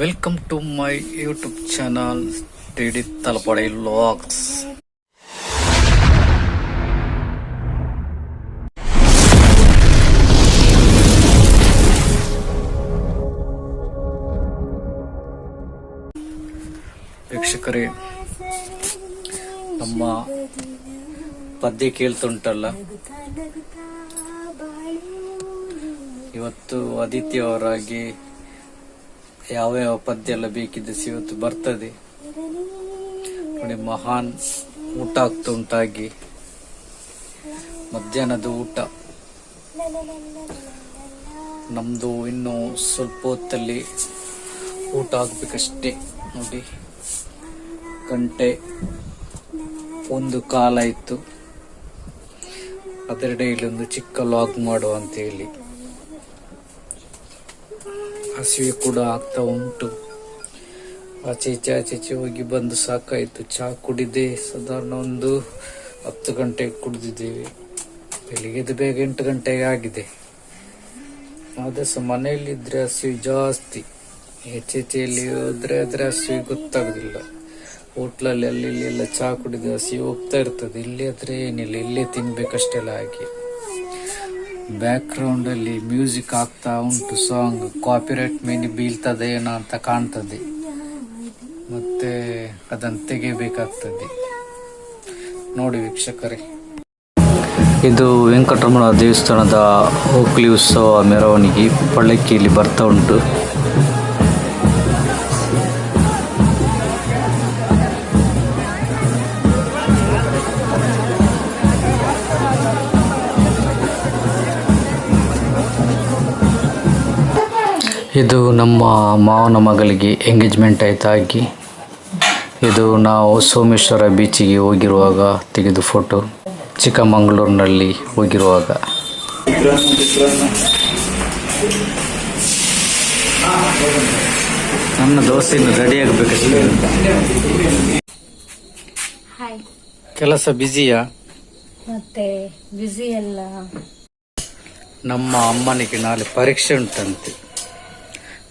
Welcome to my YouTube channel T D Talapady logs ವೀಕ್ಷಕರೇ, ನಮ್ಮ ಪದ್ಯ ಕೇಳ್ತುಂಟಲ್ಲ? ಇವತ್ತು ಅದಿತಿ ಅವರಾಗಿ ಯಾವ ಯಾವ ಪದ್ಯ ಎಲ್ಲ ಬೇಕಿದ್ದ ಇವತ್ತು ಬರ್ತದೆ. ನೋಡಿ, ಮಹಾನ್ ಊಟ ಆಗ್ತಾ ಉಂಟಾಗಿ. ಮಧ್ಯಾಹ್ನದ ಊಟ. ನಮ್ದು ಇನ್ನು ಸ್ವಲ್ಪ ಹೊತ್ತಲ್ಲಿ ಊಟ ಆಗ್ಬೇಕಷ್ಟೇ. ನೋಡಿ, ಗಂಟೆ ಒಂದು ಕಾಲ ಇತ್ತು ಅದರ ಡೈಲಿ ಒಂದು ಚಿಕ್ಕ ಲಾಗ್ ಮಾಡುವ ಅಂತ ಹೇಳಿ. ಹಸಿವೆ ಕೂಡ ಆಗ್ತಾ ಉಂಟು. ಆಚೆ ಈಚೆ ಆಚೆ ಈಚೆ ಹೋಗಿ ಬಂದು ಸಾಕಾಯಿತು. ಚಹಾ ಕುಡಿದೆ. ಸಾಧಾರಣ ಒಂದು ಹತ್ತು ಗಂಟೆಗೆ ಕುಡಿದಿದ್ದೇವೆ. ಬೆಳಿಗ್ಗೆದು ಬೇಗ ಎಂಟು ಗಂಟೆಗೆ ಆಗಿದೆ. ಆದರೆ ಸಹ ಮನೆಯಲ್ಲಿದ್ದರೆ ಹಸಿವು ಜಾಸ್ತಿ. ಹೆಚ್ಚೆಚ್ಚೆಯಲ್ಲಿ ಹೋದರೆ ಅದ್ರ ಹಸಿವು ಗೊತ್ತಾಗುದಿಲ್ಲ. ಹೋಟ್ಲಲ್ಲಿ, ಅಲ್ಲಿ, ಇಲ್ಲಿ ಎಲ್ಲ ಚಹಾ ಕುಡಿದು ಹಸಿವು ಹೋಗ್ತಾ ಇರ್ತದೆ. ಇಲ್ಲಿ ಆದ್ರೆ ಏನಿಲ್ಲ. ಇಲ್ಲೇ ತಿನ್ಬೇಕಷ್ಟೆಲ್ಲ ಹಾಗೆ. ಬ್ಯಾಕ್ ಅಲ್ಲಿ ಮ್ಯೂಸಿಕ್ ಆಗ್ತಾ ಉಂಟು ಸಾಂಗ್. ಕಾಪಿರೈಟ್ ಮೇಲೆ ಬೀಳ್ತದೆ ಏನೋ ಅಂತ ಕಾಣ್ತದೆ. ಮತ್ತೆ ಅದನ್ನು ತೆಗೆಯಬೇಕಾಗ್ತದೆ. ನೋಡಿ ವೀಕ್ಷಕರೇ. ಇದು ವೆಂಕಟರಮಣ ದೇವಸ್ಥಾನದ ಹೋಕ್ಲಿ ಉತ್ಸವ ಮೆರವಣಿಗೆ ಪಳ್ಳಕ್ಕಿಯಲ್ಲಿ ಬರ್ತಾ ಉಂಟು. ಇದು ನಮ್ಮ ಮಾವನ ಮಗಳಿಗೆ ಎಂಗೇಜ್ಮೆಂಟ್ ಆಯ್ತಾಗಿ. ಇದು ನಾವು ಸೋಮೇಶ್ವರ ಬೀಚಿಗೆ ಹೋಗಿರುವಾಗ ತೆಗೆದ ಫೋಟೋ ಚಿಕ್ಕಮಗಳೂರಿನಲ್ಲಿ ಹೋಗಿರುವಾಗ. ನನ್ನ ದೋಸೆಯನ್ನು ರೆಡಿ ಆಗಬೇಕಷ್ಟೇ. ಹಾಯ್ ಕೆಲಸ ಬ್ಯುಸಿಯಾ ಮತ್ತೆ ಬ್ಯುಸಿ ಎಲ್ಲ. ನಮ್ಮ ಅಮ್ಮನಿಗೆ ನಾಳೆ ಪರೀಕ್ಷೆ ಉಂಟಂತೆ.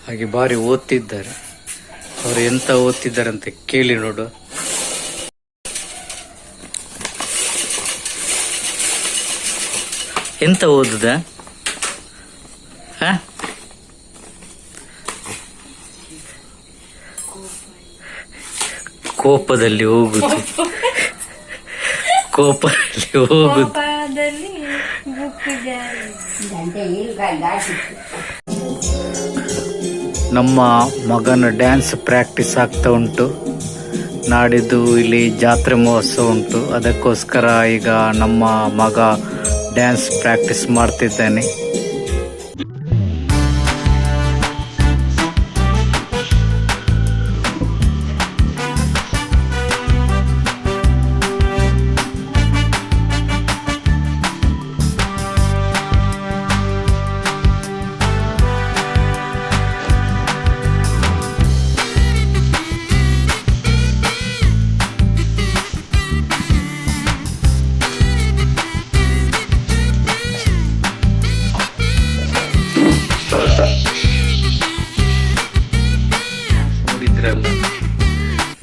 ಹಾಗೆ ಬಾರಿ ಓದ್ತಿದ್ದಾರೆ. ಅವರು ಎಂತ ಓದ್ತಿದ್ದಾರೆ ಅಂತ ಕೇಳಿ ನೋಡು. ಎಂತ ಓದುದ? ಕೋಪದಲ್ಲಿ ಹೋಗುದು. ಕೋಪದಲ್ಲಿ ಹೋಗುದು. ನಮ್ಮ ಮಗನ ಡ್ಯಾನ್ಸ್ ಪ್ರಾಕ್ಟೀಸ್ ಆಗ್ತಾ ಉಂಟು. ನಾಡಿದ್ದು ಇಲ್ಲಿ ಜಾತ್ರೆ ಮಹೋತ್ಸವ ಉಂಟು. ಅದಕ್ಕೋಸ್ಕರ ಈಗ ನಮ್ಮ ಮಗ ಡ್ಯಾನ್ಸ್ ಪ್ರಾಕ್ಟೀಸ್ ಮಾಡ್ತಿದ್ದಾನೆ.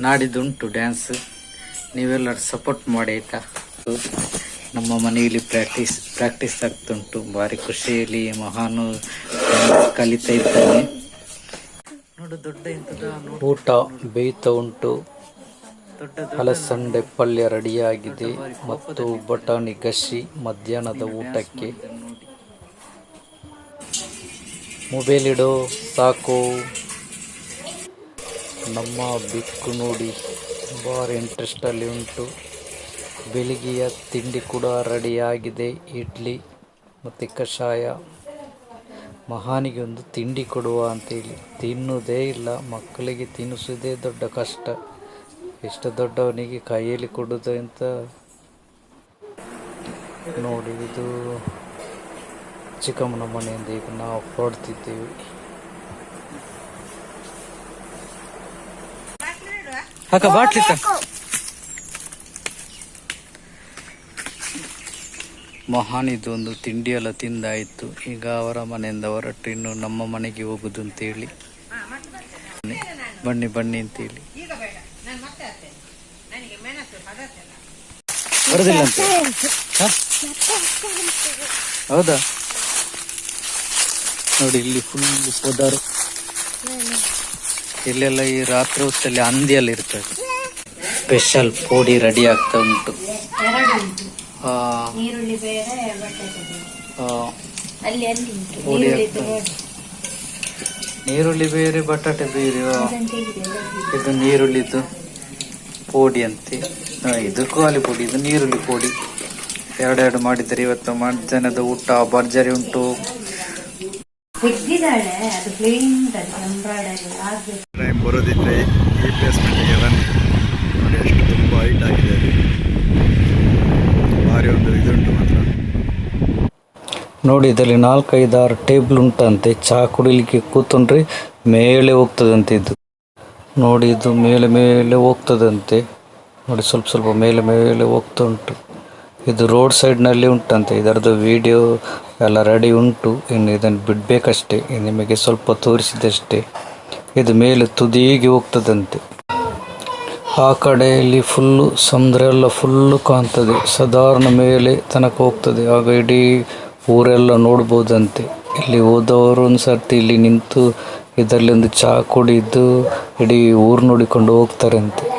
ನಾಡಿದ್ದುಂಟು ಡ್ಯಾನ್ಸ್ ನೀವೆಲ್ಲರೂ ಸಪೋರ್ಟ್ ಮಾಡಿ ಆಯಿತಾ? ನಮ್ಮ ಮನೆಯಲ್ಲಿ ಪ್ರಾಕ್ಟೀಸ್ ಪ್ರಾಕ್ಟೀಸ್ ಆಗ್ತುಂಟು. ಭಾರಿ ಖುಷಿಯಲ್ಲಿ ಮಹಾನು ಕಲಿತಾ ಇದ್ದಾನೆ. ನೋಡು ದೊಡ್ಡ ಊಟ ಬೇಯ್ತಾ ಉಂಟು. ಹಲಸಂಡೆ ಪಲ್ಯ ರೆಡಿಯಾಗಿದೆ ಮತ್ತು ಬಟಾಣಿ ಗಸಿ ಮಧ್ಯಾಹ್ನದ ಊಟಕ್ಕೆ. ಮೊಬೈಲ್ ಇಡೋ ಸಾಕು. ನಮ್ಮ ಬಿಕ್ಕು ನೋಡಿ ಭಾರಿ ಇಂಟ್ರೆಸ್ಟಲ್ಲಿ ಉಂಟು. ಬೆಳಿಗ್ಗೆಯ ತಿಂಡಿ ಕೂಡ ರೆಡಿಯಾಗಿದೆ ಇಡ್ಲಿ ಮತ್ತು ಕಷಾಯ. ಮಹಾನಿಗೆ ಒಂದು ತಿಂಡಿ ಕೊಡುವ ಅಂತೇಳಿ. ತಿನ್ನುವುದೇ ಇಲ್ಲ, ಮಕ್ಕಳಿಗೆ ತಿನ್ನಿಸೋದೇ ದೊಡ್ಡ ಕಷ್ಟ. ಎಷ್ಟು ದೊಡ್ಡವನಿಗೆ ಕೈಯಲ್ಲಿ ಕೊಡುವುದು ಅಂತ ನೋಡಿ ಇದು ಚಿಕ್ಕಮ್ಮನ ಮನೆಯಿಂದ ಈಗ ನಾವು ಹೊರಡ್ತಿದ್ದೇವೆ. ಅಕ್ಕ ಬಾಟ್ಲಿ ಮಹಾನ್ ಇದೊಂದು ತಿಂಡಿಯೆಲ್ಲ ತಿಂಡಿ ಎಲ್ಲ ತಿಂದಾಯಿತು. ಈಗ ಅವರ ಮನೆಯಿಂದ ಹೊರಟು. ಇನ್ನು ನಮ್ಮ ಮನೆಗೆ ಹೋಗುದು ಅಂತೇಳಿ. ಬನ್ನಿ ಬನ್ನಿ ಅಂತ? ಹೇಳಿ ಬರೋದಿಲ್ಲ ಅಂತ ಹೌದಾ? ನೋಡಿ ಇಲ್ಲಿ ಫುಲ್ ಪೊದಾರು ಇಲ್ಲೆಲ್ಲ ಈ ರಾತ್ರಿ ಹೊತ್ತಲ್ಲಿ ಹಂದಿಯಲ್ಲಿ ಇರ್ತದೆ. ಸ್ಪೆಷಲ್ ಪೋಡಿ ರೆಡಿ ಆಗ್ತಾ ಉಂಟು. ನೀರುಳ್ಳಿ ಬೇರೆ ಬಟಾಟೆ ಬೇರೆ. ಇದು ನೀರುಳ್ಳಿದು ಪೋಡಿ ಅಂತೆ. ಇದು ಕಾಲಿ ಪೋಡಿ ಇದು ನೀರುಳ್ಳಿ ಪೋಡಿ. ಎರಡೆರಡು ಮಾಡಿದರೆ ಇವತ್ತು ಮಧ್ಯಾಹ್ನದ ಊಟ ಭರ್ಜರಿ ಉಂಟು. ತೆಗ್ದಿದ್ದಾಳೆ ಅದು ಪ್ಲೇನ್ ಉಂಟದು ಎಂಬ್ರಾಯ್ಡರಿ ಆಗ್ಬೇಕು ಟೈಮ್ ಬರೋದಿದ್ರೆ ಈ ಪ್ಲೇಸ್ಮೆಂಟ್ಗೆ ಬನ್ನಿ ನೋಡಿ ಎಷ್ಟು ತುಂಬ ಹೈಟ್ ಆಗಿದೆ ಅದು. ಭಾರಿ ಒಂದು ಇದುಂಟು ಮಾತ್ರ. ನೋಡಿ ಇದರಲ್ಲಿ ನಾಲ್ಕೈದಾರು ಟೇಬಲ್ ಉಂಟಂತೆ. ಚಹಾ ಕುಡಿಲಿಕ್ಕೆ ಕೂತುಂಡ್ರೆ ಮೇಲೆ ಹೋಗ್ತದಂತೆ ಇದು. ನೋಡಿ ಇದು ಮೇಲೆ ಮೇಲೆ ಹೋಗ್ತದಂತೆ. ನೋಡಿ ಸ್ವಲ್ಪ ಸ್ವಲ್ಪ ಮೇಲೆ ಮೇಲೆ ಹೋಗ್ತಾ ಉಂಟು ಇದು ರೋಡ್ ಸೈಡ್ನಲ್ಲಿ ಉಂಟಂತೆ. ಇದರದ್ದು ವಿಡಿಯೋ ಎಲ್ಲ ರೆಡಿ ಉಂಟು. ಇನ್ನು ಇದನ್ನು ಬಿಡಬೇಕಷ್ಟೇ. ನಿಮಗೆ ಸ್ವಲ್ಪ ತೋರಿಸಿದಷ್ಟೇ. ಇದು ಮೇಲೆ ತುದಿಗೆ ಹೋಗ್ತದಂತೆ. ಆ ಕಡೆಯಲ್ಲಿ ಫುಲ್ಲು ಸಮುದ್ರ ಎಲ್ಲ ಫುಲ್ಲು ಕಾಣ್ತದೆ. ಸಾಧಾರಣ ಮೇಲೆ ತನಕ ಹೋಗ್ತದೆ. ಆಗ ಇಡೀ ಊರೆಲ್ಲ ನೋಡ್ಬೋದಂತೆ. ಇಲ್ಲಿ ಹೋದವರು ಒಂದು ಸರ್ತಿ ಇಲ್ಲಿ ನಿಂತು ಇದರಲ್ಲಿ ಒಂದು ಚಹಾ ಕುಡಿದು ಇಡೀ ಊರು ನೋಡಿಕೊಂಡು ಹೋಗ್ತಾರಂತೆ.